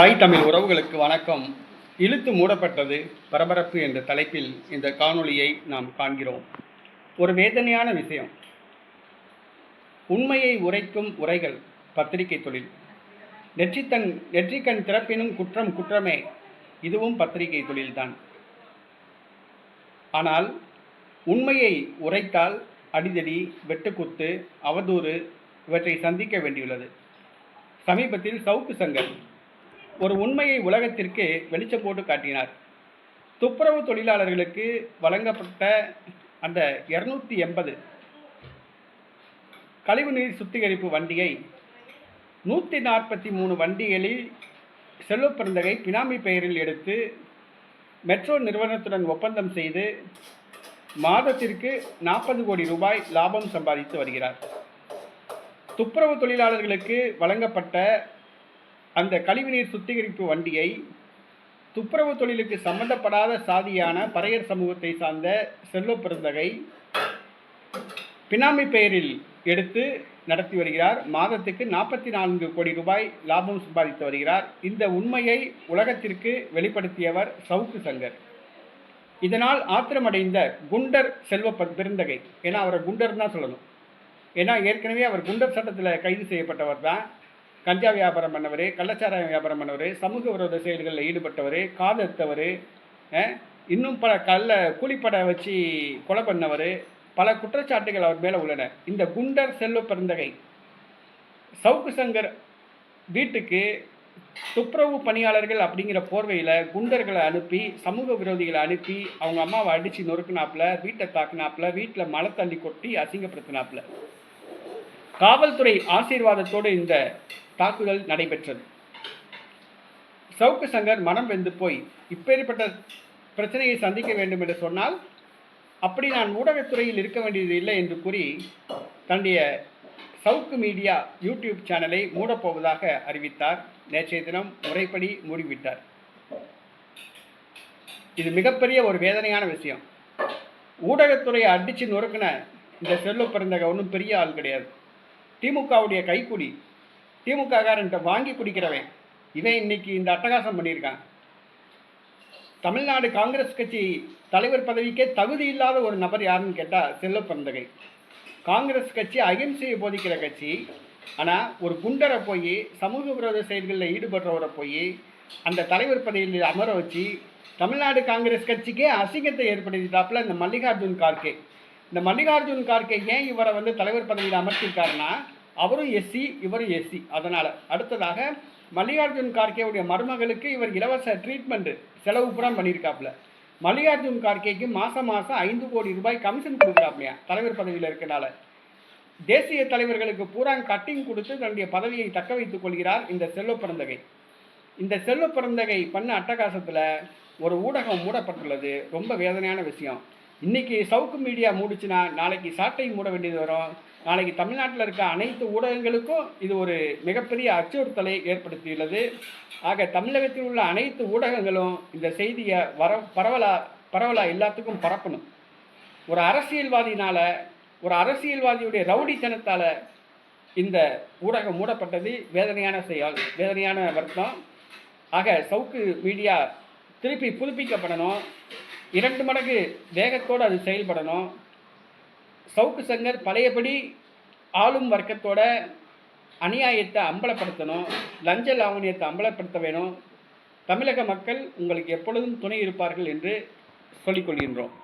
தாய் தமிழ் உறவுகளுக்கு வணக்கம். இழுத்து மூடப்பட்டது பரபரப்பு என்ற தலைப்பில் இந்த காணொளியை நாம் காண்கிறோம். ஒரு வேதனையான விஷயம். உண்மையை உரைக்கும் உரைகள் பத்திரிகை தொழில். நெற்றித்தன் நெற்றிக்கண் திறப்பினும் குற்றம் குற்றமே. இதுவும் பத்திரிகை தொழில்தான். ஆனால் உண்மையை உரைத்தால் அடிதடி வெட்டுக்குத்து அவதூறு இவற்றை சந்திக்க வேண்டியுள்ளது. சமீபத்தில் சவுக்கு சங்கர் ஒரு உண்மையை உலகத்திற்கு வெளிச்சம் போட்டு காட்டினார். துப்புரவு தொழிலாளர்களுக்கு வழங்கப்பட்ட அந்த இரநூத்தி எண்பது கழிவுநீர் சுத்திகரிப்பு வண்டியை நூற்றி நாற்பத்தி மூணு வண்டிகளில் செல்வப்பிறந்தகை பினாமி பெயரில் எடுத்து மெட்ரோ நிறுவனத்துடன் ஒப்பந்தம் செய்து மாதத்திற்கு நாற்பது கோடி ரூபாய் லாபம் சம்பாதித்து வருகிறார். துப்புரவு தொழிலாளர்களுக்கு வழங்கப்பட்ட அந்த கழிவுநீர் சுத்திகரிப்பு வண்டியை துப்புரவு தொழிலுக்கு சம்பந்தப்படாத சாதியான பறையர் சமூகத்தை சார்ந்த செல்வ பிறந்தகை பினாமி பெயரில் எடுத்து நடத்தி வருகிறார். மாதத்துக்கு நாற்பத்தி நான்கு கோடி ரூபாய் லாபம் சம்பாதித்து வருகிறார். இந்த உண்மையை உலகத்திற்கு வெளிப்படுத்தியவர் சவுக்கு சங்கர். இதனால் ஆத்திரமடைந்த குண்டர் செல்வ பெருந்தகை. ஏன்னா அவரை குண்டர் தான் சொல்லணும். ஏன்னா ஏற்கனவே அவர் குண்டர் சட்டத்தில் கைது செய்யப்பட்டவர் தான். கஞ்சா வியாபாரம் பண்ணவர் கள்ளச்சாராயம் வியாபாரம் பண்ணவர் சமூக விரோத செயல்களில் ஈடுபட்டவர் காதத்தவர் இன்னும் பல கள்ள கூலிப்படை வச்சு கொலை பண்ணவர் பல குற்றச்சாட்டுகள் அவர் மேலே உள்ளன. இந்த குண்டர் செல்வ பெருந்தகை சவுக்கு சங்கர் வீட்டுக்கு துப்புரவு பணியாளர்கள் அப்படிங்கிற போர்வையில் குண்டர்களை அனுப்பி சமூக விரோதிகளை அனுப்பி அவங்க அம்மாவை அடித்து நொறுக்குனாப்புல வீட்டை தாக்குனாப்புல வீட்டில் மழை தள்ளி கொட்டி அசிங்கப்படுத்தினாப்புல. காவல்துறை ஆசீர்வாதத்தோடு இந்த தாக்குதல் நடைபெற்றது. சவுக்கு சங்கர் மனம் வெந்து போய் இப்பேற்பட்ட பிரச்சனையை சந்திக்க வேண்டும் என்று சொன்னால் அப்படி நான் ஊடகத்துறையில் இருக்க வேண்டியது இல்லை என்று கூறி தன்னுடைய சவுக்கு மீடியா யூடியூப் சேனலை மூடப்போவதாக அறிவித்தார். நேற்றைய தினம் முறைப்படி மூடிவிட்டார். இது மிகப்பெரிய ஒரு வேதனையான விஷயம். ஊடகத்துறையை அடித்து நொறுக்கின இந்த செல்லு பிறந்தக ஒன்றும் பெரிய ஆள் கிடையாது. திமுகவுடைய கைக்குடி திமுககாரன்ட்ட வாங்கி குடிக்கிறவன் இவன் இன்னைக்கு இந்த அட்டகாசம் பண்ணியிருக்கான். தமிழ்நாடு காங்கிரஸ் கட்சி தலைவர் பதவிக்கே தகுதி இல்லாத ஒரு நபர் யாருன்னு கேட்டால் செல்ல பிறந்தகை காங்கிரஸ் கட்சி அகிம்சையை போதிக்கிற கட்சி ஆனால் ஒரு குண்டரை போய் சமூக விரோத செயல்களில் ஈடுபடுறவரை போய் அந்த தலைவர் பதவியில் அமர வச்சு தமிழ்நாடு காங்கிரஸ் கட்சிக்கே அசிங்கத்தை ஏற்படுத்திட்டாப்புல இந்த மல்லிகார்ஜுன் கார்கே. இந்த மல்லிகார்ஜுன் கார்கே ஏன் இவரை வந்து தலைவர் பதவியில் அமர்த்திருக்காருன்னா அவரும் எஸ்சி இவரும் எஸ்சி அதனால் அடுத்ததாக மல்லிகார்ஜுன் கார்கேவுடைய மருமகளுக்கு இவர் இலவச ட்ரீட்மெண்ட்டு செலவு புறம் பண்ணியிருக்காப்புல. மல்லிகார்ஜுன் கார்கேக்கு மாதம் மாதம் ஐந்து கோடி ரூபாய் கமிஷன் கொடுக்குறாப்லையா தலைவர் பதவியில் இருக்கனால. தேசிய தலைவர்களுக்கு பூரா கட்டிங் கொடுத்து தன்னுடைய பதவியை தக்க வைத்துக் கொள்கிறார் இந்த செல்வ பிறந்தகை. இந்த செல்வ பிறந்தகை பண்ண அட்டகாசத்தில் ஒரு ஊடகம் மூடப்பட்டுள்ளது. ரொம்ப வேதனையான விஷயம். இன்னைக்கு சவுக்கு மீடியா மூடிச்சுன்னா நாளைக்கு சாட்டை மூட வேண்டியது வரும். நாளைக்கு தமிழ்நாட்டில் இருக்க அனைத்து ஊடகங்களுக்கும் இது ஒரு மிகப்பெரிய அச்சுறுத்தலை ஏற்படுத்தியுள்ளது. ஆக தமிழகத்தில் உள்ள அனைத்து ஊடகங்களும் இந்த செய்தியை வர பரவலா பரவலா எல்லாத்துக்கும் பரப்பணும். ஒரு அரசியல்வாதினால் ஒரு அரசியல்வாதியுடைய ரவுடித்தனத்தால் இந்த ஊடகம் மூடப்பட்டது வேதனையான செயல் வேதனையான வருத்தம். ஆக சவுக்கு மீடியா திருப்பி புதுப்பிக்கப்படணும். இரண்டு மடங்கு வேகத்தோடு அது செயல்படணும். சவுக்கு சங்கர் பழையபடி ஆளும் வர்க்கத்தோட அநியாயத்தை அம்பலப்படுத்தணும். லஞ்ச லாவணியத்தை அம்பலப்படுத்த வேணும். தமிழக மக்கள் உங்களுக்கு எப்பொழுதும் துணை இருப்பார்கள் என்று சொல்லிக்கொள்கின்றோம்.